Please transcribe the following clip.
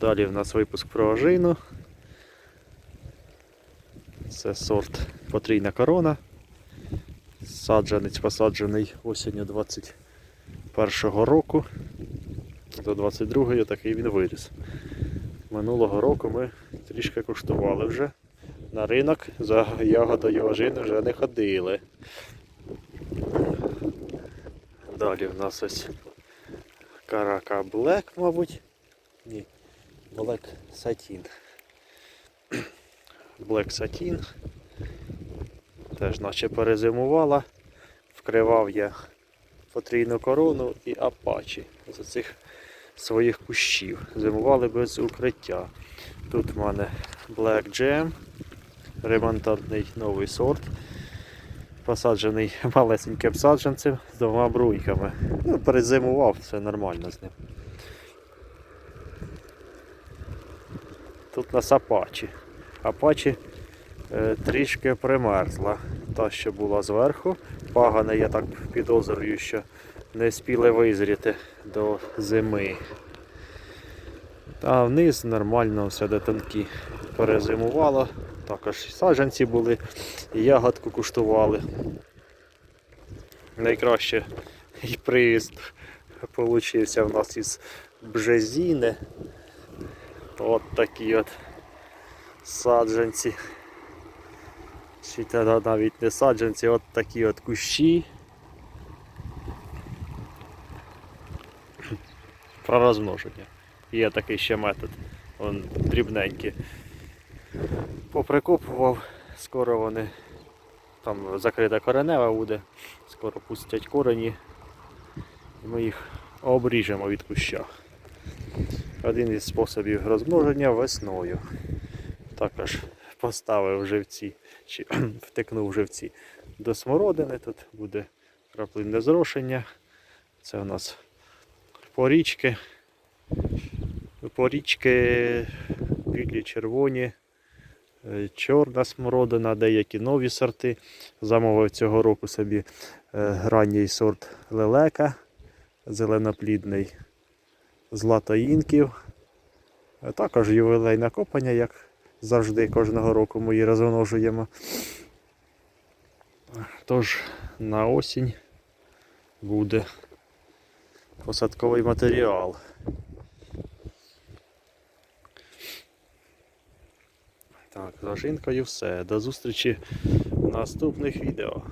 Далі в нас випуск про ожину. Це сорт потрійна корона. Саджанець посаджений осінню 21-го року. До 22-го такий він виріс. Минулого року ми трішки куштували вже. На ринок за ягодою ожини вже не ходили. Далі в нас ось карака Блек, мабуть. Ні. Black Satin. Black Satin. Теж наче перезимувала. Вкривав я потрійну корону і апачі з цих своїх кущів. Зимували без укриття. Тут в мене Black Jam, ремонтантний новий сорт. Посаджений малесеньким саджанцем з двома бруйками. Ну, перезимував, все нормально з ним. Тут у нас апачі. Апачі е, трішки примерзла. Та, що була зверху. Пагане, я так підозрюю, що не спіли визріти до зими. А вниз нормально все де тонкі. Перезимувало. Також саджанці були, ягодку куштували. Найкраще і приїзд получився в нас із бжезіни. От такі от саджанці. Чи та навіть не саджанці, от такі от кущі. Про розмноження. Є такий ще метод. Он дрібненький. Поприкопував, скоро вони там закрита коренева буде, скоро пустять корені. Ми їх обріжемо від куща. Один із способів розмноження весною. Також поставив живці, чи втикнув живці до смородини. Тут буде краплинне зрошення. Це у нас порічки. Порічки білі, червоні, е, чорна смородина, деякі нові сорти. Замовив цього року собі е, ранній сорт лелека, зеленоплідний златоїнків. А також ювілейне копання, як завжди кожного року ми її розмножуємо. Тож на осінь буде посадковий матеріал. Так, з ожинкою все. До зустрічі в наступних відео.